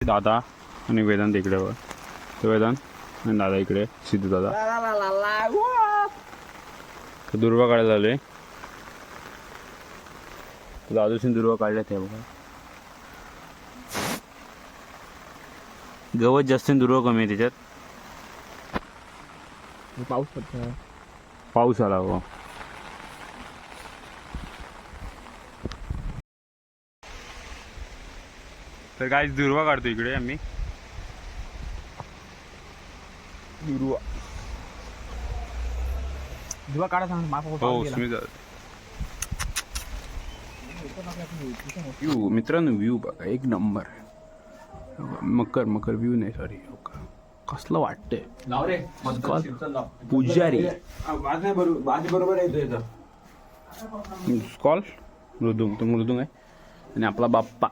दादा आणि वेदांत इकडे वर तो वेदांत आणि दादा इकडे सिद्धू दादा. तर दुर्वा काढायला आले दादूशीन दुर्वा काढल्या ते बघा. गवत जास्त दुर्वा कमी आहे त्याच्यात. पाऊस पडतो पाऊस आला हो. तर काय दुर्वा काढतो इकडे आम्ही. दुर्वा. जेव्हा काढा सांग माफ हो स्मित व्ह्यू मित्रांनो व्ह्यू बघा एक नंबर मकर मकर व्ह्यू नाही सॉरी कसलं वाटतंय? लाव रे पुजारी. बरोबर येतो मृदुंग तो मृदुंग आहे. आणि आपला बाप्पा.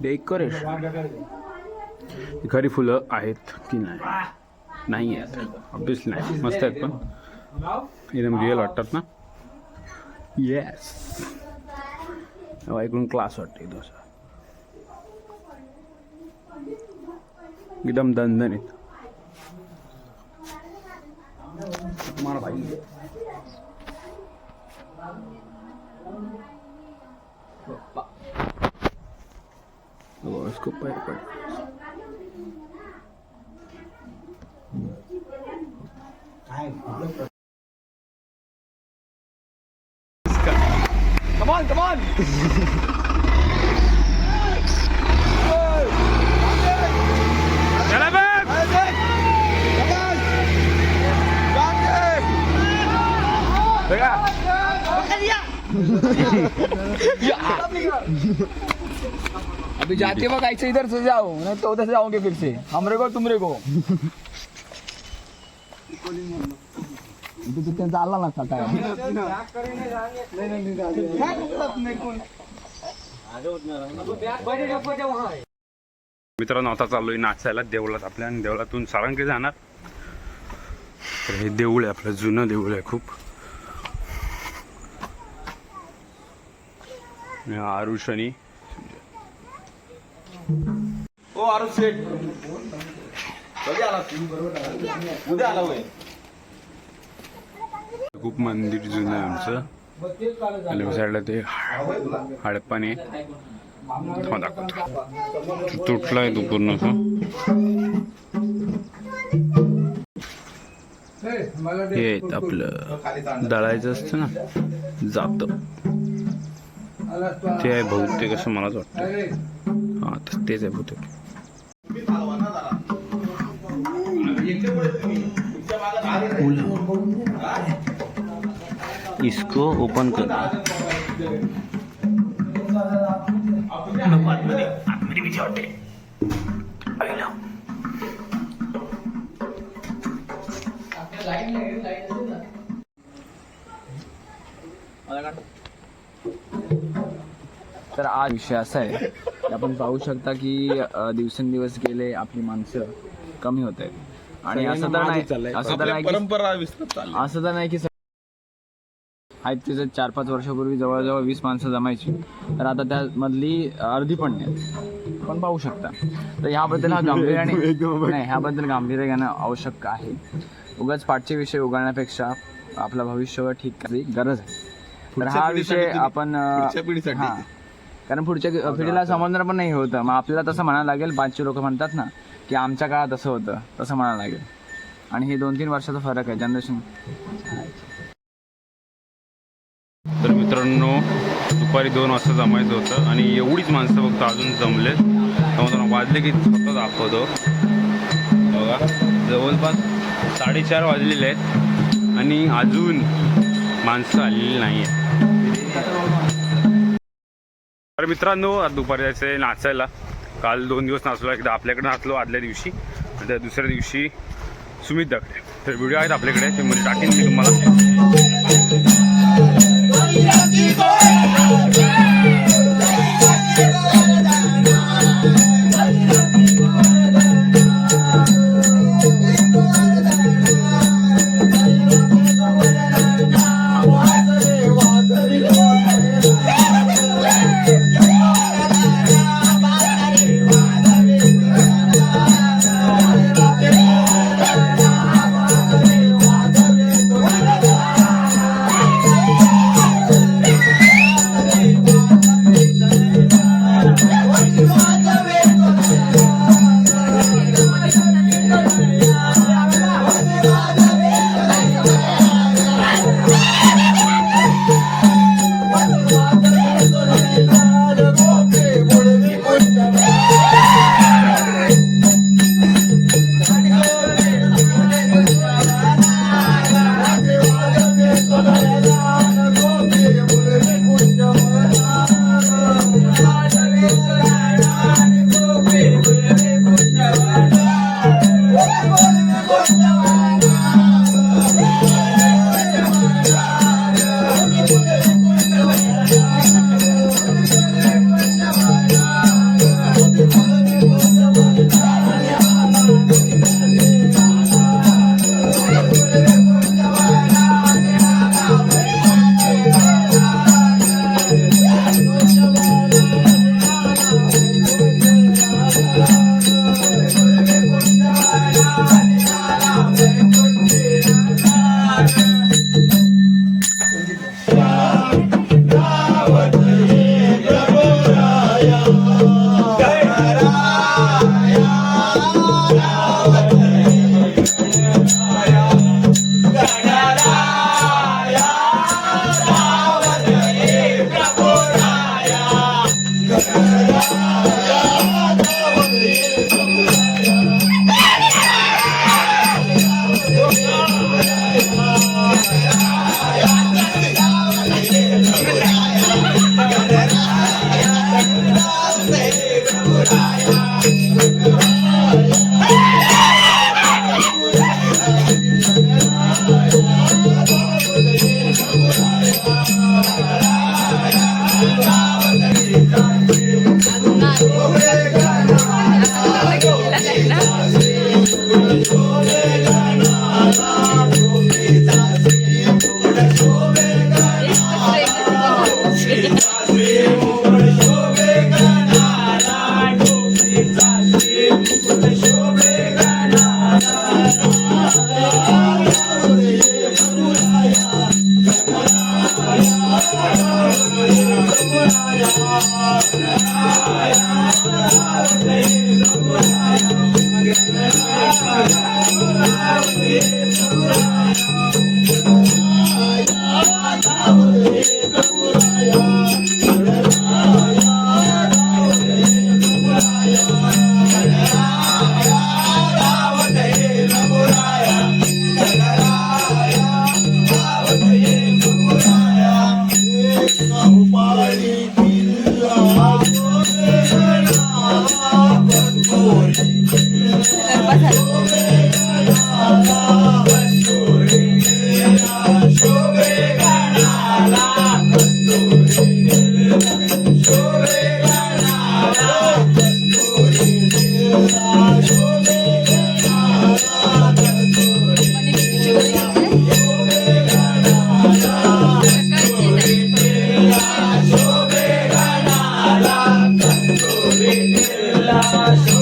डेकोरेशन खरी फुलं आहेत की नाही? नाही आहेत. ऑब्विसली नाही. मस्त आहेत पण. एकदम रिअल वाटतात ना? येस ऐकून क्लास वाटते तो असा. एकदम दणदणीत. तुम्हाला भाई. Let's go back. back. Come on, come on! अभी जाते वक्त ऐसे इधर से जाओ नहीं तो उधर से जाओगे फिर से हमरे को तुमरे को इथे त्यांचा आला ना काय? मित्रांनो आता चाललोय नाचायला देवळात. आपल्या आणि देवळातून सारंगी जाणार. तर हे देऊळ आहे आपलं जुनं देऊळ आहे खूप. आरुषणी. ओ शेठ. कधी आला. उद्या आला होय. खूप मंदिर जुनं आहे आमचं. लेफ्ट साईडला ते हडपाने दाखवतो. आहे तो पूर्ण असं हे आहेत आपलं दळायचं असतं ना जात. ते आहे बहुतेक असं मलाच वाटतं. हा तेच आहे बहुतेक इसको ओपन कर। तर आज विषय असा आहे की आपण पाहू शकता की दिवसेंदिवस गेले आपली माणसं कमी होत आहेत. आणि असं तर नाही असं तर नाही की- परंपरा असं तर नाही की आहेत तिचं चार पाच वर्षापूर्वी जवळजवळ वीस माणसं जमायची तर आता त्यामधली अर्धी पण नाही. आपण पाहू शकता. तर ह्याबद्दल हा गांभीर्याने नाही ह्याबद्दल गांभीर्य घेणं आवश्यक आहे. उगाच पाठचे विषय उगाळण्यापेक्षा आपलं भविष्य ठीक करायची गरज आहे. तर हा विषय आपण. हा. कारण पुढच्या पिढीला समजणार पण नाही होतं. मग आपल्याला तसं म्हणायला लागेल पाचशे लोक म्हणतात ना की आमच्या काळात असं होतं तसं म्हणायला लागेल. आणि हे दोन तीन वर्षाचा फरक आहे जनरेशन. तर मित्रांनो दुपारी दोन वाजता जमायचं होतं आणि एवढीच माणसं फक्त अजून जमले त्यामुळे वाजले की स्वतः दाखवतो. बघा जवळपास साडेचार वाजलेले आहेत आणि अजून माणसं आलेली नाही आहेत तर मित्रांनो आज दुपारी जायचं आहे नाचायला. काल दोन दिवस नाचलो एकदा आपल्याकडे नाचलो आदल्या दिवशी आणि त्या दुसऱ्या दिवशी सुमित तर व्हिडिओ आहेत आपल्याकडे ते म्हणजे टाकेन मी तुम्हाला. Yeah. আমার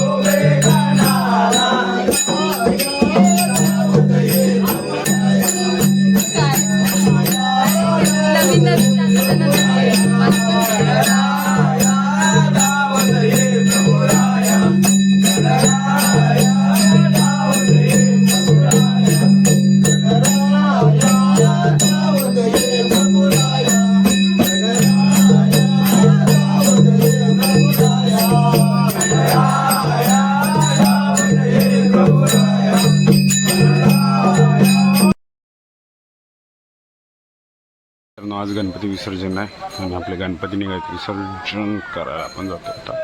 आज गणपती विसर्जन आहे आणि आपले गणपती निघायचे विसर्जन करायला आपण जातो आता.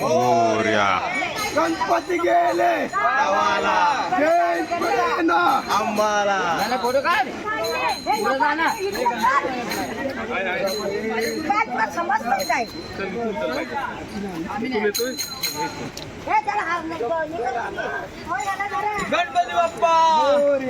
मोरया गणपती गेले! અમારા ફોટો ગણપતિ બાપ્પા